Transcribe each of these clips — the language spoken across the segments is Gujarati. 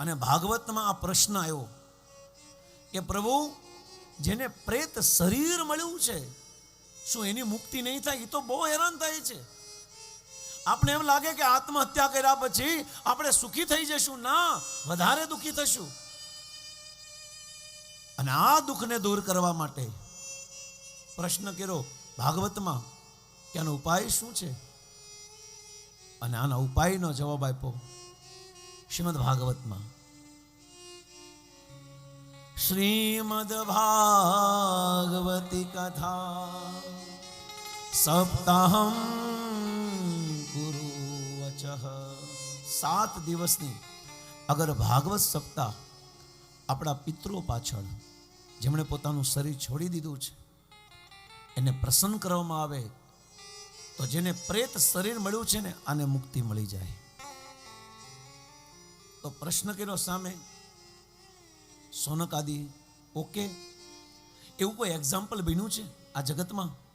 અને ભાગવતમાં આ પ્રશ્ન આવ્યો કે પ્રભુ, જેને પ્રેત શરીર મળ્યું છે, શું એની મુક્તિ નહીં થાય? એ તો બહુ હેરાન થાય છે. આપણે એમ લાગે કે આત્મહત્યા કર્યા પછી આપણે સુખી થઈ જશું? ના, વધારે દુખી થશું. અને આ દુઃખને દૂર કરવા માટે પ્રશ્ન કર્યો ભાગવતમાં કે આનો ઉપાય શું છે? અને આના ઉપાયનો જવાબ આપ્યો. શ્રીમદ ભાગવતમાં શ્રીમદ ભાગવતી કથા. સપ્તાહમ ગુરુ સાત દિવસની અગર ભાગવત સપ્તાહ આપણા પિતૃઓ પાછળ, જેમણે પોતાનું શરીર છોડી દીધું છે, એને પ્રસન્ન કરવામાં આવે, તો જેને પ્રેત શરીર મળ્યું છે ને, આને મુક્તિ મળી જાય. તો પ્રશ્ન કર્યો સામે સોનક આદિ ઓકે એવું કોઈ એક્ઝામ્પલ બન્યું છે આ જગતમાં?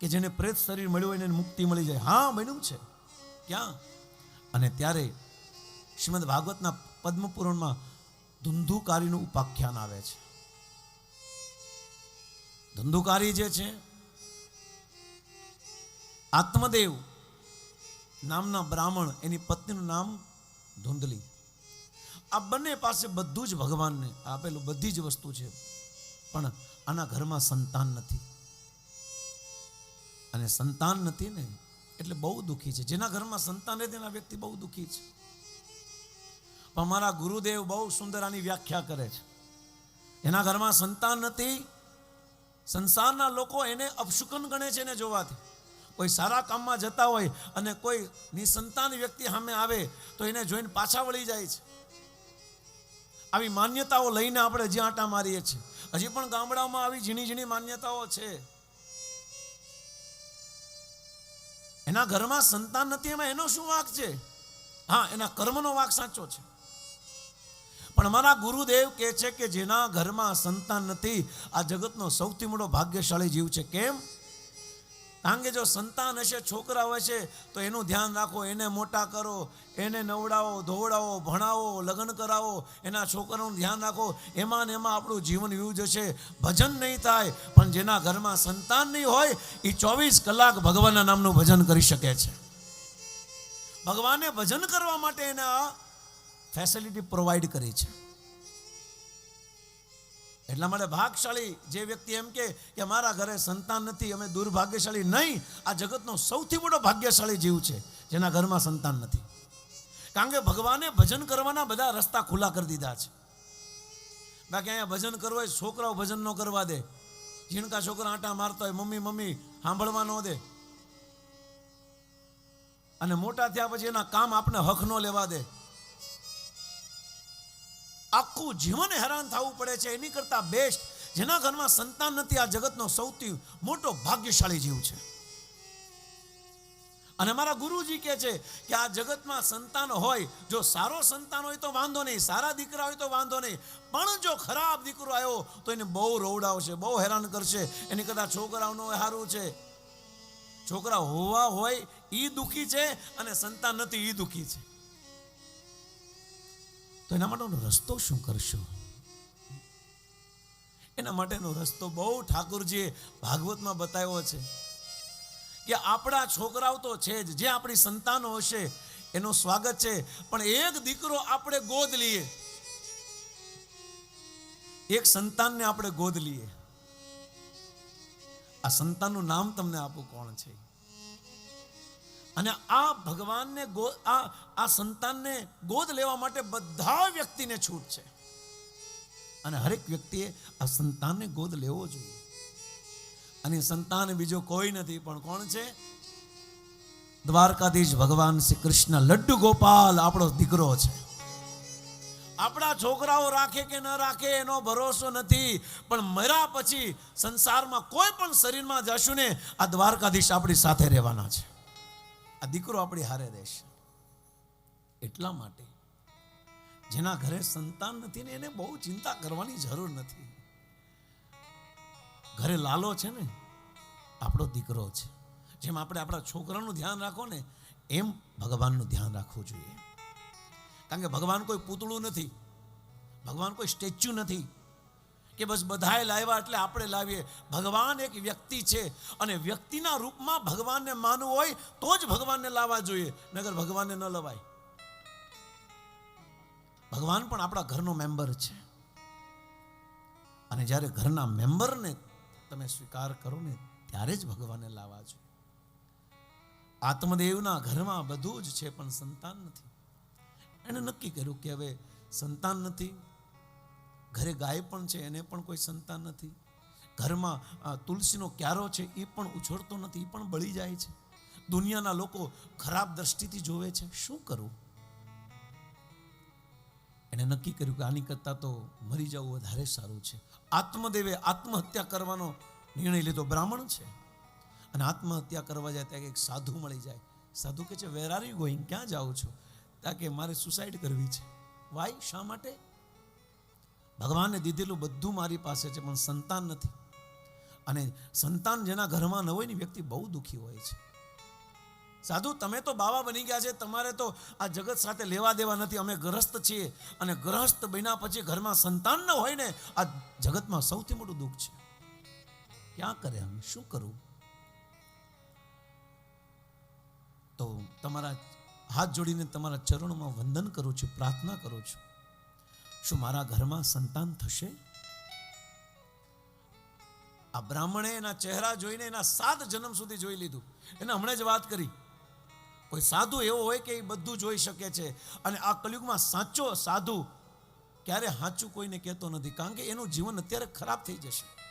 કે જેને પ્રેત શરીર મળ્યું હોય એને મુક્તિ મળી જાય? હા, બન્યું છે. ક્યાં? અને ત્યારે શ્રીમદ ભાગવતના પદ્મપુરાણમાં ધુંધુકારીનું ઉપાખ્યાન આવે છે. ધુંધુકારી જે છે, આત્મદેવ નામના બ્રાહ્મણ એની પત્નીનું નામ ધુંધલી. આ બંને પાસે બધું જ ભગવાનને આપેલું, બધી જ વસ્તુ છે. પણ આના ઘરમાં સંતાન નથી. અને સંતાન નથી ને, એટલે બહુ દુઃખી છે. જેના ઘરમાં સંતાન નથી તેના વ્યક્તિ બહુ દુઃખી છે. પણ મારા ગુરુદેવ બહુ સુંદર આની વ્યાખ્યા કરે છે. એના ઘરમાં સંતાન નથી, સંસારના લોકો એને અપશુકન ગણે છે એને જોવાથી. કોઈ સારા કામમાં જતા હોય અને કોઈ નિસંતાન વ્યક્તિ સામે આવે તો એને જોઈને પાછા વળી જાય છે. આવી માન્યતાઓ લઈને આપણે જ્યાં આટા મારીએ છીએ. હજી પણ ગામડાઓમાં આવી ઝીણી ઝીણી માન્યતાઓ છે. એના ઘરમાં સંતાન નથી, એમાં એનો શું વાક છે? હા, એના કર્મનો વાક સાચો છે. પણ મારા ગુરુદેવ કહે છે કે જેના ઘરમાં સંતાન નથી, આ જગતનો સૌથી મોટો ભાગ્યશાળી જીવ છે. કેમ? કારણ કે જો સંતાન હશે છોકરા હશે, તો એનું ધ્યાન રાખો, એને મોટા કરો, એને નવડાવો, ધોવડાવો, ભણાવો, લગ્ન કરાવો, એના છોકરાનું ધ્યાન રાખો, એમાં ને એમાં આપણું જીવન વ્યૂ જશે ભજન નહીં થાય, પણ જેના ઘરમાં સંતાન નહીં હોય એ ચોવીસ કલાક ભગવાનના નામનું ભજન કરી શકે છે. ભગવાને ભજન કરવા માટે એને ફેસિલિટી પ્રોવાઈડ કરી છે. એટલા માટે ભાગશાળી જે વ્યક્તિ એમ કે મારા ઘરે સંતાન નથી, અમે દુર્ભાગ્યશાળી નહીં, આ જગતનો સૌથી મોટો ભાગ્યશાળી જીવ છે, જેના ઘરમાં સંતાન નથી. કારણ કે ભગવાને ભજન કરવાના બધા રસ્તા ખુલ્લા કરી દીધા છે. બાકી અહીંયા ભજન કરવું હોય, છોકરાઓ ભજન ન કરવા દે. ઝીણકા છોકરા આટા મારતા હોય, મમ્મી મમ્મી, સાંભળવા ન દે. અને મોટા થયા પછી એના કામ આપણે હક ન લેવા દે. આખું જીવન હેરાન થવું પડે છે, એની કરતાં બેસ્ટ જેના ઘરમાં સંતાન નથી, આ જગતનો સૌથી મોટો ભાગ્યશાળી જીવ છે. અને મારા ગુરુજી કહે છે કે આ જગતમાં સંતાન હોય, જો સારો સંતાન હોય તો વાંધો નહીં, સારા દીકરા હોય તો વાંધો નહીં, પણ જો ખરાબ દીકરો આવ્યો તો એને બહુ રોવડાવશે, બહુ હેરાન કરશે, એની કરતા છોકરાઓનું હારું છે. છોકરા હોવા હોય એ દુઃખી છે અને સંતાન નથી એ દુઃખી છે. તો એના માટેનો રસ્તો શું કરશો? એના માટેનો રસ્તો બહુ ઠાકુરજીએ ભાગવતમાં બતાવ્યો છે કે આપણા છોકરાઓ તો છે જ, જે આપણી સંતાનો હશે, એનું સ્વાગત છે. પણ એક દીકરો આપણે ગોદ લઈએ એક સંતાનને આપણે ગોદ લઈએ આ સંતાનનું નામ તમને આપું કોણ છે? અને આ ભગવાનને ગો, આ આ સંતાનને ગોદ લેવા માટે બધા વ્યક્તિને છૂટ છે. અને હરેક વ્યક્તિએ આ સંતાનને ગોદ લેવો જોઈએ. અને સંતાન બીજો કોઈ નથી, પણ કોણ છે? દ્વારકાધીશ ભગવાન શ્રી કૃષ્ણ લડ્ડુ ગોપાલ આપણો દીકરો છે. આપણા છોકરાઓ રાખે કે ન રાખે એનો ભરોસો નથી, પણ મર્યા પછી સંસારમાં કોઈ પણ શરીરમાં જશું ને આ દ્વારકાધીશ આપણી સાથે રહેવાના છે. આ દીકરો આપણી હારે રહેશે. એટલા માટે જેના ઘરે સંતાન નથી ને એને બહુ ચિંતા કરવાની જરૂર નથી. ઘરે લાલો છે ને, આપણો દીકરો છે. જેમ આપણે આપણા છોકરાનું ધ્યાન રાખો ને, એમ ભગવાનનું ધ્યાન રાખવું જોઈએ. કારણ કે ભગવાન કોઈ પૂતળું નથી, ભગવાન કોઈ સ્ટેચ્યુ નથી. કે બસ બધાએ લાવ્યા એટલે આપણે લાવીએ. ભગવાન એક વ્યક્તિ છે અને વ્યક્તિના રૂપમાં ભગવાનને માનવું હોય તો જ ભગવાનને લાવવા જોઈએ, નગર ભગવાનને ન લવાય. ભગવાન પણ આપણા ઘરનો મેમ્બર છે. અને જ્યારે ઘરના મેમ્બરને તમે સ્વીકાર કરો ને, ત્યારે જ ભગવાનને લાવવા જોઈએ. આત્મદેવના ઘરમાં બધું જ છે, પણ સંતાન નથી. એણે નક્કી કર્યું કે હવે સંતાન નથી ઘરે ગાય પણ છે, એને પણ કોઈ સંતાન નથી. ઘરમાં તુલસીનો ક્યારો છે, એ પણ ઉછળતો નથી, એ પણ બળી જાય છે. દુનિયાના લોકો ખરાબ દ્રષ્ટિથી જોવે છે. શું કરવું એણે નક્કી કર્યું કે આની કરતાં તો મરી જવું વધારે સારું છે. આત્મદેવે આત્મહત્યા કરવાનો નિર્ણય લીધો. બ્રાહ્મણ છે. અને આત્મહત્યા કરવા જાય ત્યાં એક સાધુ મળી જાય. સાધુ કે છે વેર આર યુ ગોઈંગ ક્યાં જાઓ છો? ત્યાં કે, મારે સુસાઇડ કરવી છે. વાય શા માટે? ભગવાને દીધેલું બધું મારી પાસે છે, પણ સંતાન નથી. અને સંતાન જેના ઘરમાં ન હોય ને, વ્યક્તિ બહુ દુઃખી હોય છે. સાધુ, તમે તો બાવા બની ગયા છે, તમારે તો આ જગત સાથે લેવા દેવા નથી. અમે ગ્રસ્ત છીએ અને ગ્રસ્ત બન્યા પછી ઘરમાં સંતાન ન હોય ને, આ જગતમાં સૌથી મોટું દુઃખ છે. ક્યાં કરે અમે? શું કરવું તો તમારા હાથ જોડીને તમારા ચરણોમાં વંદન કરું છું, પ્રાર્થના કરું છું. શું મારા ઘરમાં સંતાન થશે? આ બ્રાહ્મણે એના ચહેરા જોઈને એના સાત જન્મ સુધી જોઈ લીધું. એને હમણાં જ વાત કરી. કોઈ સાધુ એવો હોય કે એ બધું જોઈ શકે છે. અને આ કલયુગમાં સાચો સાધુ ક્યારે સાચું કોઈને કહેતો નથી. કારણ કે એનું જીવન અત્યારે ખરાબ થઈ જશે.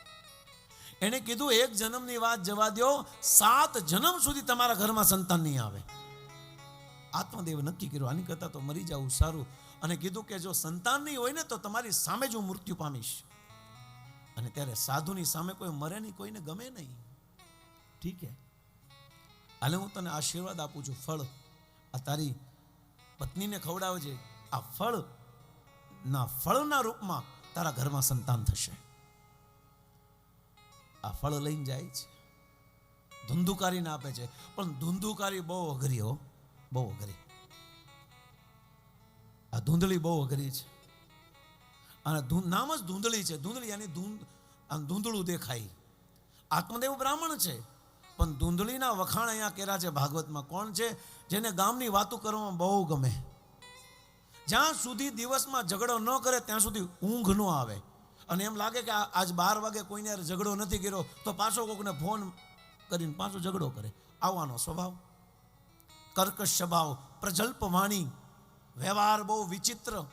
એણે કીધું, એક જન્મની વાત જવા દો સાત જન્મ સુધી તમારા ઘરમાં સંતાન નહીં આવે. આત્મદેવ નક્કી કર્યું, આની કરતાં તો મરી જવું સારું. અને કીધું કે જો સંતાન નહીં હોય ને તો તમારી સામે જ હું મૃત્યુ પામીશ. અને ત્યારે સાધુની સામે કોઈ મરે નહીં, કોઈને ગમે નહીં. ઠીક હે? હાલે હું તને આશીર્વાદ આપું છું, ફળ. આ તારી પત્નીને ખવડાવજે. આ ફળ ના ફળના રૂપમાં તારા ઘરમાં સંતાન થશે. આ ફળ લઈને જાય છે. ધુંધુકારીને આપે છે. પણ ધુંધુકારી બહુ અઘરી હો, બહુ અઘરી. આ ધૂંધળી બહુ અઘરી છે. અને નામ જ ધૂંધળી છે. ધૂંધળી યાની ધૂંધ ધૂંધળું દેખાય. આત્મદેવ બ્રાહ્મણ છે. પણ ધૂંધળીના વખાણ અહીંયા કર્યા છે ભાગવતમાં. કોણ છે? જેને ગામની વાતો કરવામાં બહુ ગમે. જ્યાં સુધી દિવસમાં ઝઘડો ન કરે, ત્યાં સુધી ઊંઘ ન આવે. અને એમ લાગે કે આજ બાર વાગે કોઈને ઝઘડો નથી કર્યો, તો પાછો કોકને ફોન કરીને પાછો ઝઘડો કરે. આવવાનો સ્વભાવ. કર્કશ સ્વભાવ. પ્રજલ્પ વાણી વ્યવહાર બહુ વિચિત્ર.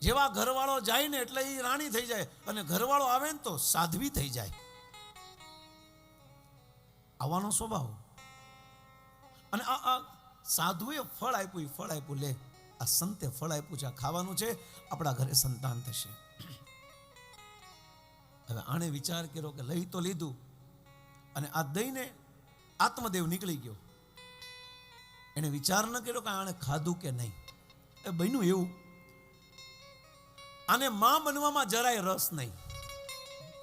જેવા ઘરવાળો જાય ને એટલે એ રાણી થઈ જાય. અને ઘરવાળો આવે ને તો સાધ્વી થઈ જાય. આવવાનો સ્વભાવ. અને આ સાધુએ ફળ આપ્યું ફળ આપ્યું. લે, આ સંતે ફળ આપ્યું છે, આ ખાવાનું છે, આપણા ઘરે સંતાન થશે. હવે આણે વિચાર કર્યો કે લઈ તો લીધું. અને આ દઈને આત્મદેવ નીકળી ગયો. એને વિચાર ન કર્યો કે આણે ખાધું કે નહીં. એ બન્યું એવું. આને માં બનવામાં જરાય રસ નહીં.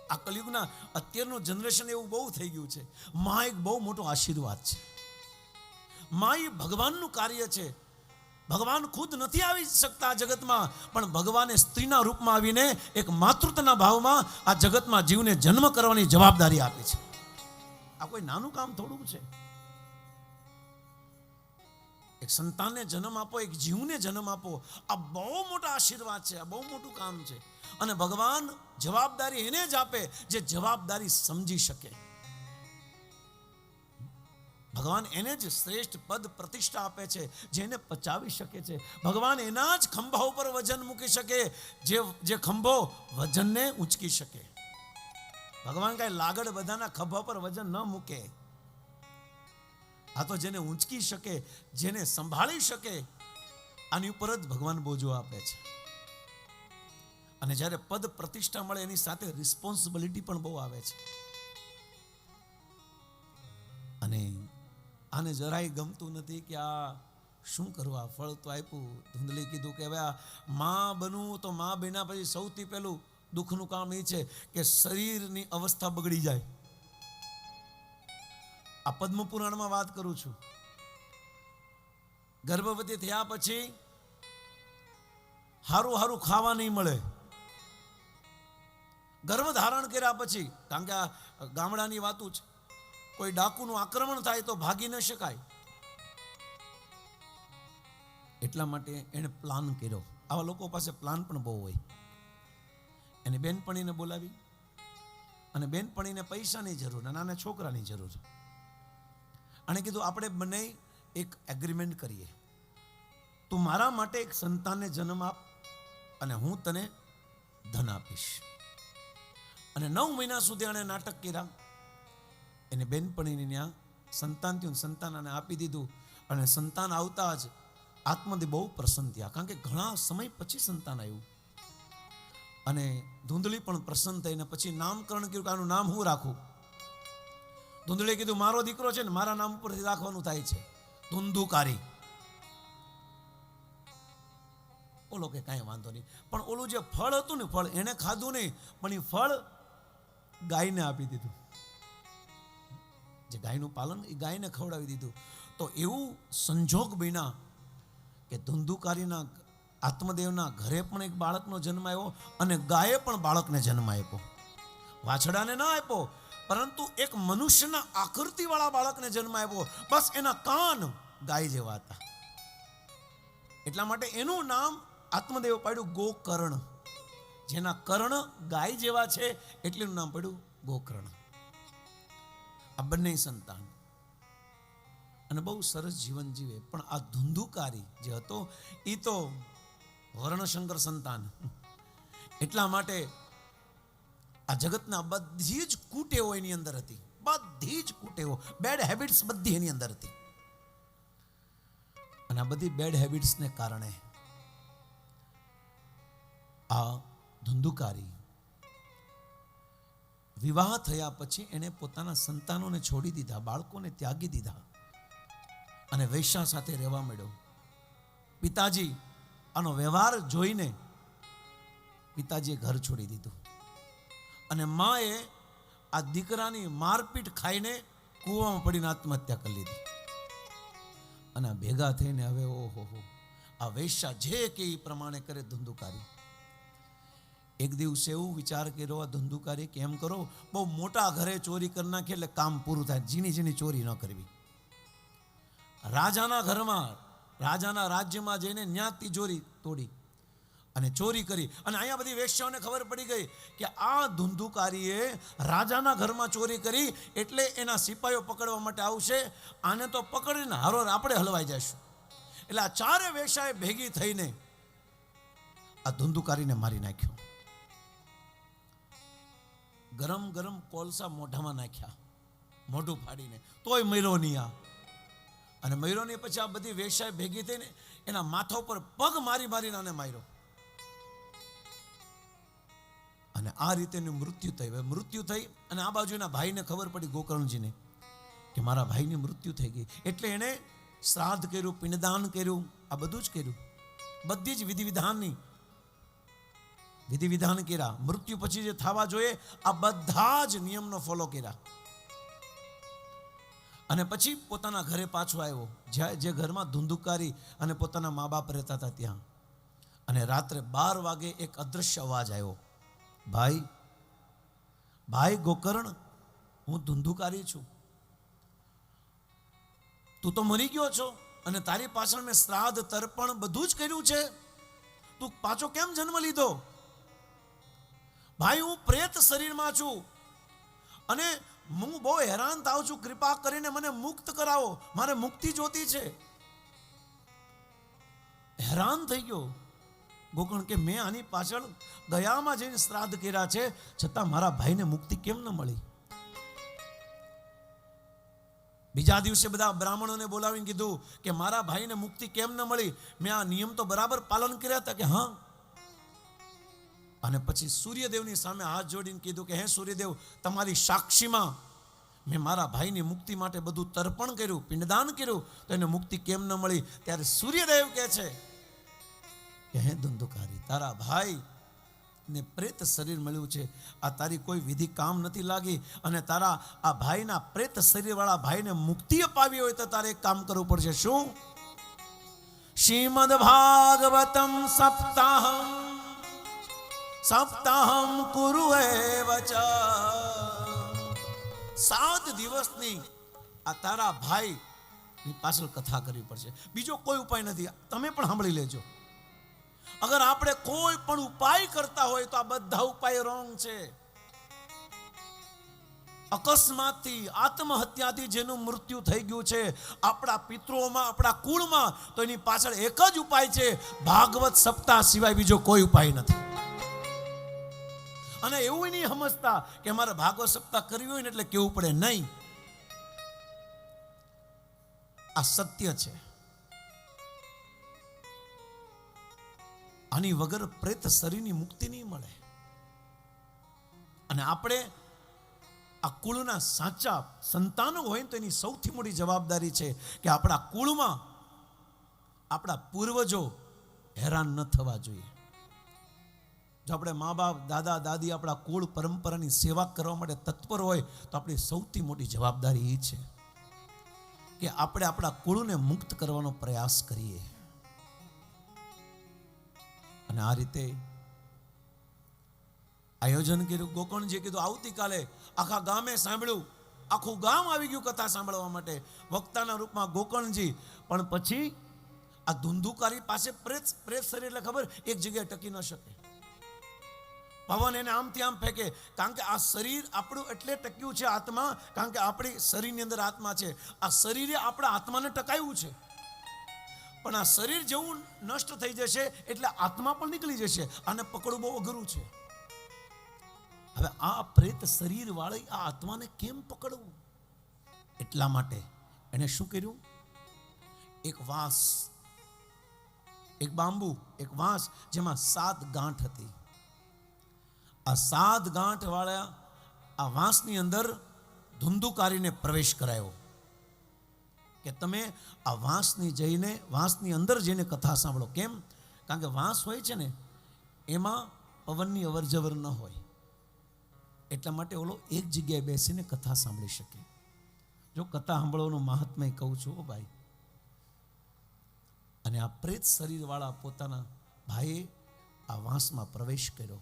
આ કલયુગના અત્યારનું જનરેશન એવું બહુ થઈ ગયું છે. માં એક બહુ મોટો આશીર્વાદ છે. માં એ ભગવાનનું કાર્ય છે. ભગવાન ખુદ નથી આવી શકતા આ જગતમાં, પણ ભગવાને સ્ત્રીના રૂપમાં આવીને એક માતૃત્વના ભાવમાં આ જગતમાં જીવને જન્મ કરવાની જવાબદારી આપી છે. આ કોઈ નાનું કામ થોડું છે. એક સંતાનને જન્મ આપો, એક જીવને જન્મ આપો. આ બહુ મોટા આશીર્વાદ છે, આ બહુ મોટું કામ છે. અને ભગવાન જવાબદારી એને જ આપે જે જવાબદારી સમજી શકે. ભગવાન એને જ શ્રેષ્ઠ પદ પ્રતિષ્ઠા આપે છે જેને પચાવી શકે છે. ભગવાન એના જ ખંભા ઉપર વજન મૂકી શકે, જે જે ખંભો વજનને ઉંચકી શકે. ભગવાન કાંઈ લાગડ બધાના ખભા પર વજન ન મૂકે. આ તો જેને ઊંચકી શકે, જેને સંભાળી શકે, આની ઉપર જ ભગવાન બોજો આપે છે. અને જ્યારે પદ પ્રતિષ્ઠા મળે, એની સાથે રિસ્પોન્સિબિલિટી પણ બહુ આવે છે. અને આને જરાય ગમતું નથી કે આ શું કરવું, ફળ તો આપ્યું. ધૂંધલી કીધું કે હવે આ માં બનવું તો માં બન્યા પછી સૌથી પહેલું દુઃખનું કામ એ છે કે શરીરની અવસ્થા બગડી જાય. આ પદ્મ પુરાણમાં વાત કરું છું. ગર્ભવતી થયા પછી હારું હારું ખાવા નહીં મળે. ગર્ભ ધારણ કર્યા પછી, કારણ કે આ ગામડાની વાતું છે કોઈ ડાકુનું આક્રમણ થાય તો ભાગી ન શકાય. એટલા માટે એણે પ્લાન કર્યો. આવા લોકો પાસે પ્લાન પણ બહુ હોય. એને બેનપણીને બોલાવી અને બેનપણીને પૈસાની જરૂર અને નાના છોકરાની જરૂર. અને કીધું, આપણે બંને એક એગ્રીમેન્ટ કરીએ. તું મારા માટે એક સંતાનને જન્મ આપ અને હું તને ધન આપીશ. અને નવ મહિના સુધી આણે નાટક કર્યા. એને બેનપણીને ત્યાં સંતાન થયું સંતાન આને આપી દીધું. અને સંતાન આવતા જ આત્મદે બહુ પ્રસન્ન થયા. કારણ કે ઘણા સમય પછી સંતાન આવ્યું. અને ધૂંધળી પણ પ્રસન્ન થઈને પછી નામકરણ કર્યું કે આનું નામ હું રાખું? ધૂંધળીએ કીધું, મારો દીકરો છે ને મારા નામ પરથી રાખવાનું થાય છે. ધૂંધુકારી. ઓલો કે કાંઈ વાંધો નહીં. પણ ઓલું જે ફળ હતું ને ફળ, એને ખાધું નહીં, પણ એ ફળ ગાયને આપી દીધું. જે ગાયનું પાલન, એ ગાયને ખવડાવી દીધું. તો એવું સંજોગ બિના કે ધુંધુકારીના આત્મદેવના ઘરે પણ એક બાળકનો જન્મ આવ્યો અને ગાયે પણ બાળકને જન્મ આપ્યો. વાછડાને ના આપ્યો પરંતુ એક મનુષ્યના આકૃતિવાળા બાળકને જન્મ આપ્યો. બસ એના કાન ગાય જેવા હતા. એટલા માટે એનું નામ આત્મદેવ પાડ્યું ગોકર્ણ. જેના કર્ણ ગાય જેવા છે એટલેનું નામ પડ્યું ગોકર્ણ. આ બંને સંતાન. અને બહુ સરસ જીવન જીવે. પણ આ ધુંધુકારી જે હતો એ તો વર્ણશંકર સંતાન. એટલા માટે આ જગતના બધી જ કુટેવો એની અંદર હતી. બધી જ કુટેવો. બેડ હેબિટ્સ બધી એની અંદર હતી. અને આ બધી બેડ હેબિટ્સને કારણે આ ધુંધુકારી વિવાહ થયા પછી એણે પોતાના સંતાનોને છોડી દીધા, બાળકોને ત્યાગી દીધા અને વૈશ્યા સાથે રહેવા મળ્યો પિતાજી, આનો વ્યવહાર જોઈને પિતાજીએ ઘર છોડી દીધું. અને માએ આ દીકરાની મારપીટ ખાઈને કૂવામાં પડીને આત્મહત્યા કરી લીધી. અને ભેગા થઈને હવે ઓહો હો, આ વૈશ્યા જે કે એ પ્રમાણે કરે ધંધુકારી. એક દિવસે એવું વિચાર કર્યો, આ ધંધુકારી કેમ કરો? બહુ મોટા ઘરે ચોરી કરી નાખે એટલે કામ પૂરું થાય, ઝીણી ઝીણી ચોરી ન કરવી. રાજાના ઘરમાં, રાજાના રાજ્યમાં જઈને ન્યા તિજોરી તોડી. અને ચોરી કરી. અને અહીંયા બધી વેશ્યાઓને ખબર પડી ગઈ કે આ ધુંધુકારીએ રાજાના ઘરમાં ચોરી કરી એટલે એના સિપાહીઓ પકડવા માટે આવશે. આને તો પકડીને હારો આપણે હલવાઈ જઈશું. એટલે આ ચારે વેશ્યાએ ભેગી થઈને આ ધુંધુકારીને મારી નાખ્યો. ગરમ ગરમ કોલસા મોઢામાં નાખ્યા. મોઢું ફાડીને. તોય મર્યો આ. અને મર્યો નહીં પછી આ બધી વેશ્યાએ ભેગી થઈને એના માથા ઉપર પગ મારી મારીને આને માર્યો. અને આ રીતે એનું મૃત્યુ થયું. મૃત્યુ થઈ અને આ બાજુના ભાઈને ખબર પડી ગોકર્ણજીને કે મારા ભાઈની મૃત્યુ થઈ ગઈ. એટલે એણે શ્રાદ્ધ કર્યું, પિંડદાન કર્યું, આ બધું જ કર્યું. બધી જ વિધિ વિધાનની વિધિ વિધાન કર્યા. મૃત્યુ પછી જે થવા જોઈએ, આ બધા જ નિયમનો ફોલો કર્યા. અને પછી પોતાના ઘરે પાછો આવ્યો. જ્યાં જે ઘરમાં ધૂંધુકારી અને પોતાના મા બાપ રહેતા હતા ત્યાં. અને રાત્રે બાર વાગે એક અદૃશ્ય અવાજ આવ્યો. ભાઈ ભાઈ ગોકર્ણ, હું ધુંધુકારી છું. તું તો મરી ગયો છો અને તારી પાછળ મેં શ્રાદ્ધ, તર્પણ બધું જ કર્યું છે. તું પાછો કેમ જન્મ લીધો? ભાઈ, હું પ્રેત શરીરમાં છું અને હું બહુ હેરાન થાઉં છું. કૃપા કરીને મને મુક્ત કરાવો. મારે મુક્તિ જોતી છે. હેરાન થઈ ગયો. ગોકર્ણ કે મેં આની પાછળ દયામાં જઈને શ્રાદ્ધ કર્યા છે, છતાં મારા ભાઈને મુક્તિ કેમ ન મળી? બીજા દિવસે બધા બ્રાહ્મણોને બોલાવીને કીધું કે મારા ભાઈને મુક્તિ કેમ ન મળી? મેં આ નિયમ તો બરાબર પાલન કર્યા હતા કે હા? અને પછી સૂર્યદેવની સામે હાથ જોડીને કીધું કે હે સૂર્યદેવ, તમારી સાક્ષીમાં મેં મારા ભાઈની મુક્તિ માટે બધું તર્પણ કર્યું, પિંડદાન કર્યું, તો એને મુક્તિ કેમ ન મળી? ત્યારે સૂર્યદેવ કહે છે કે હે ધંધુકારી, તારા ભાઈ ને પ્રેત શરીર મળ્યું છે. આ તારી કોઈ વિધિ કામ નથી લાગી અને તારા આ ભાઈના પ્રેત શરીરવાળા ભાઈને મુક્તિ અપાવી હોય તો તારે એક કામ કરવું પડશે. શું? શ્રીમદ ભાગવતમ સપ્તાહમ સપ્તાહમ કુરુ સાત દિવસની આ તારા ભાઈ પાછળ કથા કરવી પડશે. બીજો કોઈ ઉપાય નથી. તમે પણ સાંભળી લેજો. અગર આપણે કોઈ પણ ઉપાય કરતા હોય તો આ બધા ઉપાય રોંગ છે. અકસ્માતથી, આત્મહત્યાથી જેનું મૃત્યુ થઈ ગયું છે, આપણા પિતૃઓમાં, આપણા કુળમાં, તો એની પાછળ એક જ ઉપાય છે, ભાગવત સપ્તાહ સિવાય બીજો કોઈ ઉપાય નથી. અને એવું નહીં સમજતા કે મારે ભાગવત સપ્તાહ કરવી હોય ને એટલે કેવું પડે? નહીં. આ સત્ય છે. આની વગર પ્રેત શરીરની મુક્તિ નહીં મળે. અને આપણે આ કુળના સાચા સંતાનો હોય તો એની સૌથી મોટી જવાબદારી છે કે આપણા કુળમાં આપણા પૂર્વજો હેરાન ન થવા જોઈએ. જો આપણે મા બાપ દાદા, દાદી આપણા કુળ પરંપરાની સેવા કરવા માટે તત્પર હોય તો આપણી સૌથી મોટી જવાબદારી એ છે કે આપણે આપણા કુળને મુક્ત કરવાનો પ્રયાસ કરીએ. અને આ રીતે આયોજન કર્યું. ગોકર્ણજીએ કીધું, આવતીકાલે આખા ગામે સાંભળ્યું. આખું ગામ આવી ગયું કથા સાંભળવા માટે. વક્તાના રૂપમાં ગોકર્ણજી, પણ પછી આ ધુંધુકારી પાસે પ્રેત પ્રેત શરીર એટલે ખબર? એક જગ્યાએ ટકી ન શકે. પવન એને આમથી આમ ફેંકે, કારણ કે આ શરીર આપણું એટલે ટક્યું છે આત્મા, કારણ કે આપણી શરીરની અંદર આત્મા છે. આ શરીરે આપણા આત્માને ટકાયું છે. પણ આ શરીર જેવું નષ્ટ થઈ જશે એટલે આત્મા પણ નીકળી જશે આને પકડવું બહુ અઘરું છે. હવે આ પ્રેત શરીર વાળી આ આત્માને કેમ પકડવું? એટલા માટે એણે શું કર્યું? એક વાંસ, એક બાંબુ, એક વાંસ જેમાં સાત ગાંઠ હતી. આ સાત ગાંઠ વાળા આ વાંસની અંદર ધુંધુકારીને પ્રવેશ કરાયો. કે તમે આ વાંસની જઈને, વાંસની અંદર જઈને કથા સાંભળો. કેમ? કારણ કે વાંસ હોય છે ને, એમાં પવનની અવરજવર ન હોય. એટલા માટે ઓલો એક જગ્યાએ બેસીને કથા સાંભળી શકે. જો કથા સાંભળવાનું મહાત્મય કહું છું ભાઈ. અને આ પ્રેત શરીરવાળા પોતાના ભાઈએ આ વાંસમાં પ્રવેશ કર્યો.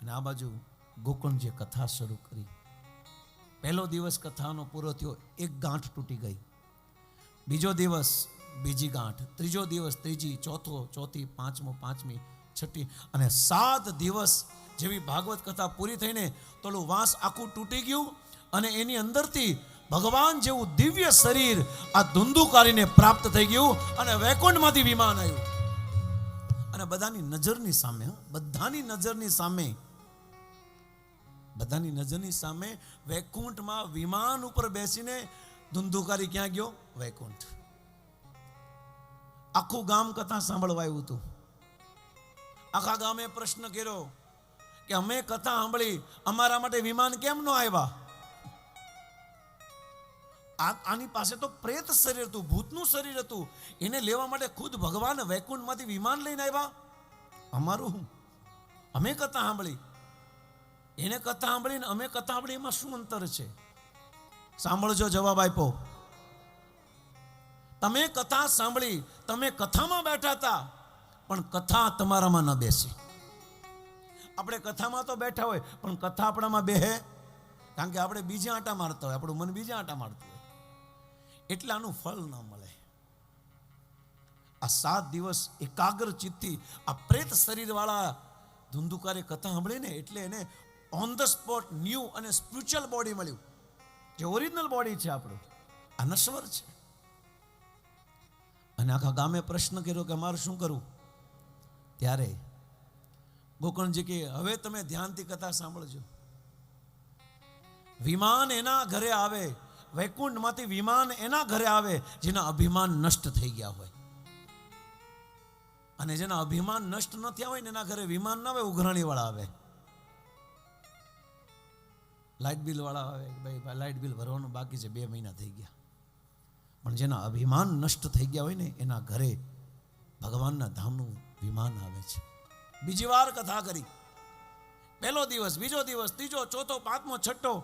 અને આ બાજુ ગોકર્ણજીએ કથા શરૂ કરી. પહેલો દિવસ કથાનો પૂરો થયો, એક ગાંઠ તૂટી ગઈ. બીજો દિવસ બીજી ગાંઠ, ત્રીજો દિવસ ત્રીજી, ચોથો, ચોથી, પાંચમો, પાંચમી, છઠ્ઠી અને સાત દિવસ જેવી ભાગવત કથા પૂરી થઈને તોલું વાંસ આખું તૂટી ગયું અને એની અંદરથી ભગવાન જેવું દિવ્ય શરીર આ ધુંધુકારીને પ્રાપ્ત થઈ ગયું અને વૈકુંઠમાંથી વિમાન આવ્યું. અને બધાની નજરની સામે બધાની નજરની સામે, બધાની નજરની સામે વૈકુંઠમાં વિમાન ઉપર બેસીને ધુંધુકારી ક્યાં ગયો? વૈકુંઠ. આખું ગામ કથા સાંભળવા આવ્યું હતું આખા ગામે પ્રશ્ન કર્યો કે અમે કથા સાંભળી અમારા માટે વિમાન કેમ ન આવ્યા? આની પાસે તો પ્રેત શરીર હતું, ભૂતનું શરીર હતું. એને લેવા માટે ખુદ ભગવાન વૈકુંઠમાંથી વિમાન લઈને આવ્યા. અમારું અમે કથા સાંભળી. એને કથા સાંભળીને અમે કથા સાંભળી એમાં શું અંતર છે? સાંભળજો જવાબ આપ્યો. તમે કથા સાંભળી, તમે કથામાં બેઠા હતા, પણ કથા તમારામાં ન બેસી. આપણે કથામાં તો બેઠા હોય, પણ કથા આપણામાં બેહે. કારણ કે આપણે બીજા આંટા મારતા હોય, આપણું મન બીજા આંટા મારતું હોય. એટલે આનું ફળ ન મળે. આ સાત દિવસ એકાગ્ર ચિત્તથી આ પ્રેત શરીરવાળા ધુંધુકારે કથા સાંભળીને એટલે એને ઓન ધ સ્પોટ ન્યૂ અને સ્પિરિચ્યુઅલ બોડી મળ્યું. જે ઓરિજિનલ બોડી છે આપણું. આ નશ્વર છે. અને આખા ગામે પ્રશ્ન કર્યો કે અમારે શું કરવું? ત્યારે ગોકર્ણજી કે, હવે તમે ધ્યાનથી કથા સાંભળજો. વિમાન એના ઘરે આવે, વૈકુંઠમાંથી વિમાન એના ઘરે આવે, જેના અભિમાન નષ્ટ થઈ ગયા હોય. અને જેના અભિમાન નષ્ટ ન થયા હોય ને એના ઘરે વિમાન ના આવે ઉઘરાણી વાળા આવે. લાઇટ બિલવાળા આવે ભાઈ લાઇટ બિલ ભરવાનું બાકી છે, બે મહિના થઈ ગયા. પણ જેના અભિમાન નષ્ટ થઈ ગયા હોય ને, એના ઘરે ભગવાનના ધામનું વિમાન આવે છે. બીજી વાર કથા કરી. પહેલો દિવસ, બીજો દિવસ, ત્રીજો, ચોથો, પાંચમો, છઠ્ઠો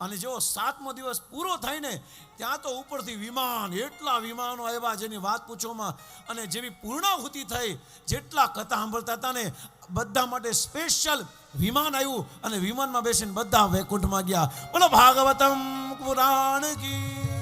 અને જેવો સાતમો દિવસ પૂરો થાય ને, ત્યાં તો ઉપરથી વિમાન, એટલા વિમાનો આવ્યા જેની વાત પૂછોમાં અને જેવી પૂર્ણાહુતિ થઈ, જેટલા કથા સાંભળતા હતા ને બધા માટે સ્પેશિયલ વિમાન આવ્યું અને વિમાનમાં બેસીને બધા વૈકુંઠમાં ગયા. બોલો, ભાગવતમ પુરાણ કી